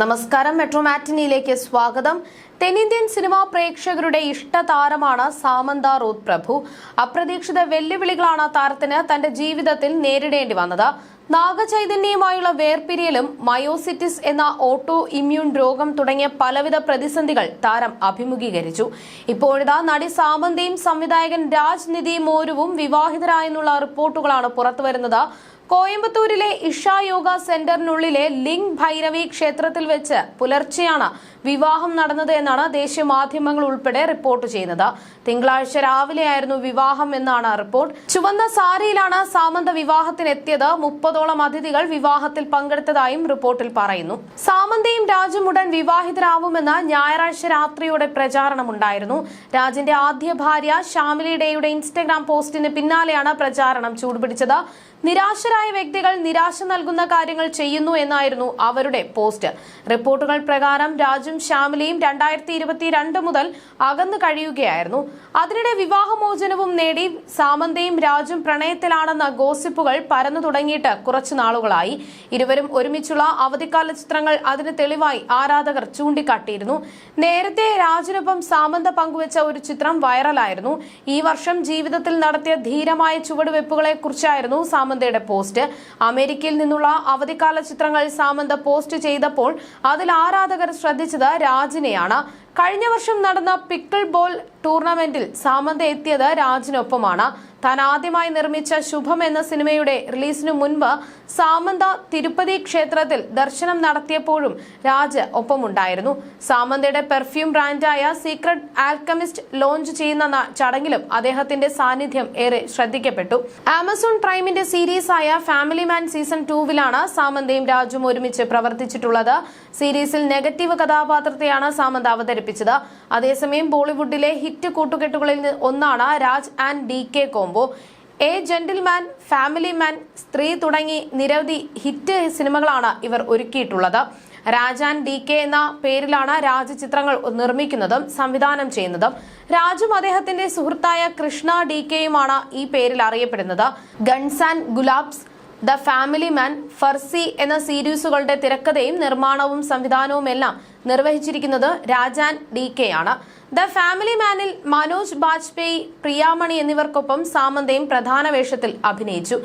നമസ്കാരം. മെട്രോ മാറ്റിനിയിലേക്ക് സ്വാഗതം. തെന്നിന്ത്യൻ സിനിമാ പ്രേക്ഷകരുടെ ഇഷ്ട താരമാണ് സാമന്ത റോത് പ്രഭു. അപ്രതീക്ഷിത വെല്ലുവിളികളാണ് താരത്തിന് തന്റെ ജീവിതത്തിൽ നേരിടേണ്ടി വന്നത്. നാഗചൈതന്യവുമായുള്ള വേർപിരിയലും മയോസിറ്റിസ് എന്ന ഓട്ടോ ഇമ്മ്യൂൺ രോഗം തുടങ്ങിയ പലവിധ പ്രതിസന്ധികൾ താരം അഭിമുഖീകരിച്ചു. ഇപ്പോഴിതാ നടി സാമന്തയും സംവിധായകൻ രാജ് നിധി മോരുവും വിവാഹിതരായെന്നുള്ള റിപ്പോർട്ടുകളാണ് പുറത്തുവരുന്നത്. കോയമ്പത്തൂരിലെ ഇഷ യോഗ സെന്ററിനുള്ളിലെ ലിംഗ് ഭൈരവി ക്ഷേത്രത്തിൽ വെച്ച് പുലർച്ചെയാണ് വിവാഹം നടന്നത് എന്നാണ് ദേശീയ മാധ്യമങ്ങൾ ഉൾപ്പെടെ റിപ്പോർട്ട് ചെയ്യുന്നത്. തിങ്കളാഴ്ച രാവിലെയായിരുന്നു വിവാഹം എന്നാണ് റിപ്പോർട്ട്. ചുവന്ന സാരിയിലാണ് സാമന്ത വിവാഹത്തിനെത്തിയത്. മുപ്പതോളം അതിഥികൾ വിവാഹത്തിൽ പങ്കെടുത്തതായും റിപ്പോർട്ടിൽ പറയുന്നു. സാമന്തയും രാജും ഉടൻ വിവാഹിതരാവുമെന്ന് ഞായറാഴ്ച രാത്രിയോടെ പ്രചാരണമുണ്ടായിരുന്നു. രാജിന്റെ ആദ്യ ഭാര്യ ഷാമിലിയുടെ ഇൻസ്റ്റഗ്രാം പോസ്റ്റിന് പിന്നാലെയാണ് പ്രചാരണം ചൂടുപിടിച്ചത്. നിരാശരായ വ്യക്തികൾ നിരാശ നൽകുന്ന കാര്യങ്ങൾ ചെയ്യുന്നു എന്നായിരുന്നു അവരുടെ പോസ്റ്റ്. റിപ്പോർട്ടുകൾ പ്രകാരം രാജും ശ്യാമിലിയും രണ്ടായിരത്തി ഇരുപത്തിരണ്ട് മുതൽ അകന്നു കഴിയുകയായിരുന്നു. അതിനിടെ വിവാഹമോചനവും നേടി സാമന്തയും രാജും പ്രണയത്തിലാണെന്ന ഗോസിപ്പുകൾ പരന്നു തുടങ്ങിയിട്ട് കുറച്ചു നാളുകളായി. ഇരുവരും ഒരുമിച്ചുള്ള അവധിക്കാല ചിത്രങ്ങൾ അതിന് തെളിവായി ആരാധകർ ചൂണ്ടിക്കാട്ടിയിരുന്നു. നേരത്തെ രാജിനൊപ്പം സാമന്ത പങ്കുവച്ച ഒരു ചിത്രം വൈറലായിരുന്നു. ഈ വർഷം ജീവിതത്തിൽ നടത്തിയ ധീരമായ ചുവടുവെപ്പുകളെ കുറിച്ചായിരുന്നു സാമന്തയുടെ പോസ്റ്റ്. അമേരിക്കയിൽ നിന്നുള്ള അവധിക്കാല ചിത്രങ്ങൾ സാമന്ത പോസ്റ്റ് ചെയ്തപ്പോൾ അതിൽ ആരാധകർ ശ്രദ്ധിച്ചത് രാജിനെയാണ് കഴിഞ്ഞ വർഷം നടന്ന പിക്കിൾ ബോൾ ടൂർണമെന്റിൽ സാമന്ത എത്തിയത് രാജിനൊപ്പമാണ്. താൻ ആദ്യമായി നിർമ്മിച്ച ശുഭം എന്ന സിനിമയുടെ റിലീസിനു മുൻപ് സാമന്ത തിരുപ്പതി ക്ഷേത്രത്തിൽ ദർശനം നടത്തിയപ്പോഴും രാജ് ഒപ്പമുണ്ടായിരുന്നു. സാമന്തയുടെ പെർഫ്യൂം ബ്രാൻഡായ സീക്രട്ട് ആൽക്കമിസ്റ്റ് ലോഞ്ച് ചെയ്യുന്ന ചടങ്ങിലും അദ്ദേഹത്തിന്റെ സാന്നിധ്യം ഏറെ ശ്രദ്ധിക്കപ്പെട്ടു. ആമസോൺ പ്രൈമിന്റെ സീരീസായ ഫാമിലി മാൻ സീസൺ ടൂവിലാണ് സാമന്തയും രാജും ഒരുമിച്ച് പ്രവർത്തിച്ചിട്ടുള്ളത്. സീരീസിൽ നെഗറ്റീവ് കഥാപാത്രത്തെയാണ് സാമന്ത അവതരിപ്പിച്ചത്. അതേസമയം ബോളിവുഡിലെ ഹിറ്റ് കൂട്ടുകെട്ടുകളിൽ നി- ഒന്നാണ് Raj and D K combo. A gentleman family man Stree തുടങ്ങി നിരവധി ഹിറ്റ് സിനിമകളാണ് ഇവർ ഒരുക്കിയിട്ടുള്ളത്. രാജാൻ ഡി കെ എന്ന പേരിലാണ് രാജ് ചിത്രങ്ങൾ നിർമ്മിക്കുന്നതും സംവിധാനം ചെയ്യുന്നതും. രാജും അദ്ദേഹത്തിന്റെ സുഹൃത്തായ കൃഷ്ണ ഡി കെയുമാണ് ഈ പേരിൽ അറിയപ്പെടുന്നത്. Guns and Gulaabs the family man Farzi എന്ന സീരീസുകളുടെ തിരക്കഥയും നിർമ്മാണവും സംവിധാനവും എല്ലാം നിർവഹിച്ചിരിക്കുന്നത് രാജാൻ ഡി കെ ആണ്. ദ ഫാമിലി മാനിൽ മനോജ് ബാജ്പേയി പ്രിയാമണി എന്നിവർക്കൊപ്പം സാമന്തയും പ്രധാന വേഷത്തിൽ അഭിനയിച്ചു.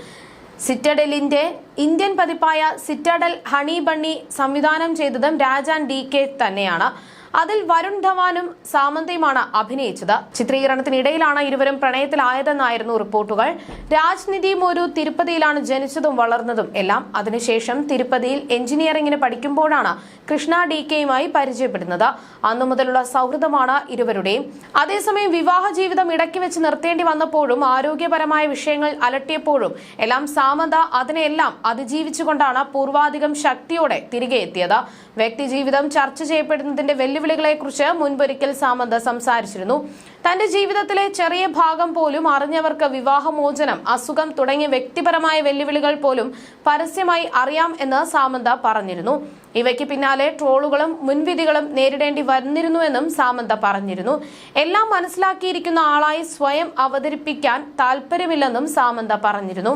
സിറ്റഡലിന്റെ ഇന്ത്യൻ പതിപ്പായ സിറ്റഡൽ ഹണി ബണ്ണി സംവിധാനം ചെയ്തതും രാജാൻ ഡി കെ തന്നെയാണ്. അതിൽ വരുൺ ധവാനും സാമന്തയുമാണ് അഭിനയിച്ചത്. ചിത്രീകരണത്തിനിടയിലാണ് ഇരുവരും പ്രണയത്തിലായതെന്നായിരുന്നു റിപ്പോർട്ടുകൾ. രാജ്നിധിയും ഒരു തിരുപ്പതിയിലാണ് ജനിച്ചതും വളർന്നതും എല്ലാം. അതിനുശേഷം തിരുപ്പതിയിൽ എഞ്ചിനീയറിംഗിന് പഠിക്കുമ്പോഴാണ് കൃഷ്ണ ഡി കെയുമായി പരിചയപ്പെടുന്നത്. അന്നു മുതലുള്ള സൗഹൃദമാണ് ഇരുവരുടെയും. അതേസമയം വിവാഹ ജീവിതം ഇടയ്ക്ക് വെച്ച് നിർത്തേണ്ടി വന്നപ്പോഴും ആരോഗ്യപരമായ വിഷയങ്ങൾ അലട്ടിയപ്പോഴും എല്ലാം സാമന്ത അതിനെല്ലാം അതിജീവിച്ചുകൊണ്ടാണ് പൂർവാധികം ശക്തിയോടെ തിരികെ എത്തിയത്. വ്യക്തിജീവിതം ചർച്ച ചെയ്യപ്പെടുന്നതിന്റെ വെല്ലുവിളികളെക്കുറിച്ച് മുൻപൊരിക്കൽ സാമന്ത സംസാരിച്ചിരുന്നു. തന്റെ ജീവിതത്തിലെ ചെറിയ ഭാഗം പോലും അറിഞ്ഞവർക്ക് വിവാഹമോചനം അസുഖം തുടങ്ങിയ വ്യക്തിപരമായ വെല്ലുവിളികൾ പോലും പരസ്യമായി അറിയാം എന്ന് സാമന്ത പറഞ്ഞിരുന്നു. ഇവയ്ക്ക് പിന്നാലെ ട്രോളുകളും മുൻവിധികളും നേരിടേണ്ടി വന്നിരുന്നുവെന്നും സാമന്ത പറഞ്ഞിരുന്നു. എല്ലാം മനസ്സിലാക്കിയിരിക്കുന്ന ആളായി സ്വയം അവതരിപ്പിക്കാൻ താല്പര്യമില്ലെന്നും സാമന്ത പറഞ്ഞിരുന്നു.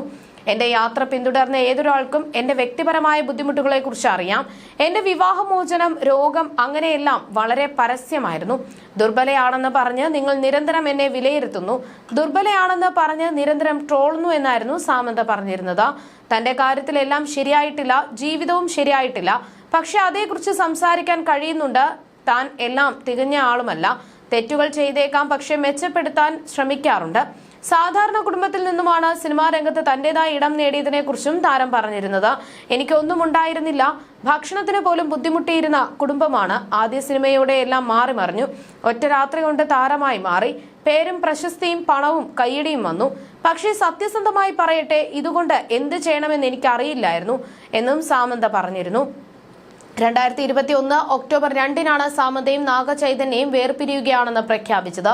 എന്റെ യാത്ര പിന്തുടർന്ന ഏതൊരാൾക്കും എന്റെ വ്യക്തിപരമായ ബുദ്ധിമുട്ടുകളെ കുറിച്ച് അറിയാം. എന്റെ വിവാഹമോചനം രോഗം അങ്ങനെയെല്ലാം വളരെ പരസ്യമായിരുന്നു. ദുർബലയാണെന്ന് പറഞ്ഞ് നിങ്ങൾ നിരന്തരം എന്നെ വിലയിരുത്തുന്നു. ദുർബലയാണെന്ന് പറഞ്ഞ് നിരന്തരം ട്രോളുന്നു എന്നായിരുന്നു സാമന്ത പറഞ്ഞിരുന്നത്. തന്റെ കാര്യത്തിലെല്ലാം ശരിയായിട്ടില്ല ജീവിതവും ശരിയായിട്ടില്ല. പക്ഷെ അതേക്കുറിച്ച് സംസാരിക്കാൻ കഴിയുന്നുണ്ട്. താൻ എല്ലാം തികഞ്ഞ ആളുമല്ല. തെറ്റുകൾ ചെയ്തേക്കാം പക്ഷെ മെച്ചപ്പെടുത്താൻ ശ്രമിക്കാറുണ്ട്. സാധാരണ കുടുംബത്തിൽ നിന്നുമാണ് സിനിമാ രംഗത്ത് തന്റേതായ ഇടം നേടിയതിനെ കുറിച്ചും താരം പറഞ്ഞിരുന്നത്. എനിക്കൊന്നും ഉണ്ടായിരുന്നില്ല. ഭക്ഷണത്തിന് പോലും ബുദ്ധിമുട്ടിയിരുന്ന കുടുംബമാണ് ആദ്യ സിനിമയോടെ എല്ലാം മാറി മറിഞ്ഞു. ഒറ്റ രാത്രി കൊണ്ട് താരമായി മാറി. പേരും പ്രശസ്തിയും പണവും കൈയടിയും വന്നു. പക്ഷേ സത്യസന്ധമായി പറയട്ടെ ഇതുകൊണ്ട് എന്ത് ചെയ്യണമെന്ന് എനിക്കറിയില്ലായിരുന്നു എന്നും സാമന്ത പറഞ്ഞിരുന്നു. രണ്ടായിരത്തി ഇരുപത്തി ഒന്ന് ഒക്ടോബർ രണ്ടിനാണ് സാമന്തയും നാഗചൈതന്യയും വേർപിരിയുകയാണെന്ന് പ്രഖ്യാപിച്ചത്.